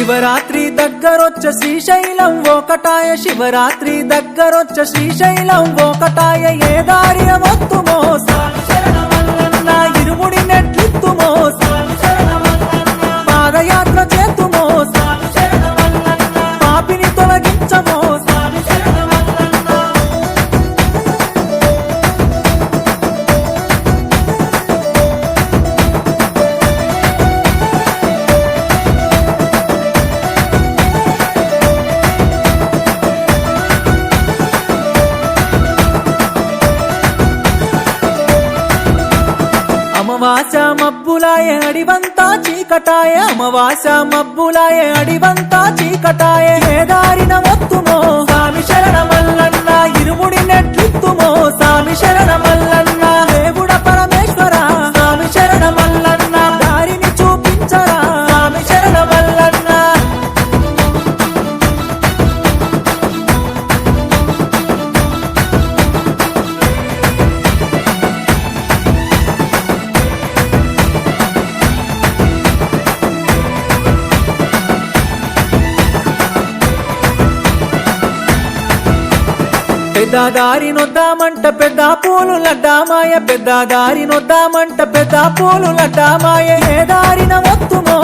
శివరాత్రి దగ్గరొచ్చ శ్రీశైలం ఒకటాయ శివరాత్రి దగ్గరొచ్చ శ్రీశైలం ఒకటాయ ఏ దారి మొత్తుమో మోస అమవాస మబ్బులాయ అడివంతా చీకటాయ. అమవాస మబ్బులాయ అడివంతా చీకటాయ. దారిన మొత్తుమో పెద్ద దారి నొద్దామంట పెద్ద పూలు లడ్డామాయ. పెద్ద దారి నొద్దామంట పెద్ద పూలు లడ్డామాయ. ఏ దారిన మొత్తుమో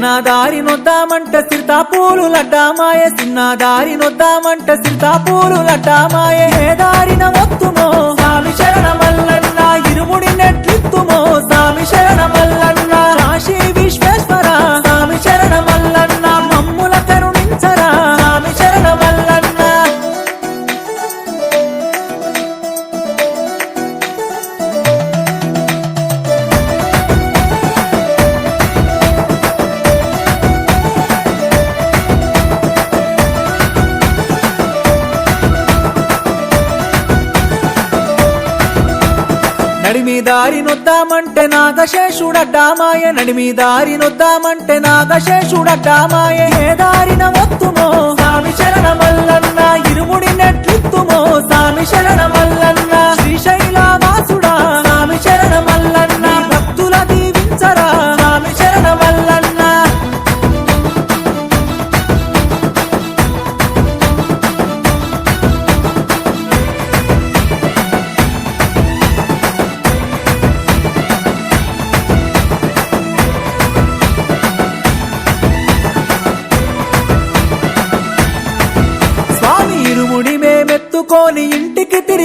ఆ సిన్నదారి నొద్దామంట సిర్తాపూలు లడ్డామాయ. చిన్న దారి నొద్దామంట సిర్తాపూలు లడ్డామాయ. ఏ దారిన మొత్తుమో స్వామి శరణమల్లన్న నడిమి దారి నొద్దామంటే నాగశేషుడడ్డామాయ. నడిమి దారి నొద్దామంటే నాగశేషుడడ్డామాయ. ఏ దారిన మొత్తునో స్వామి శరణమల్లన్న ఇరుముడి నెట్లిత్తుమో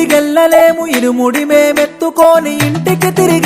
గల్లలేము ఇరుముడి మేమెత్తుకొని ఇంటికి తిరిగి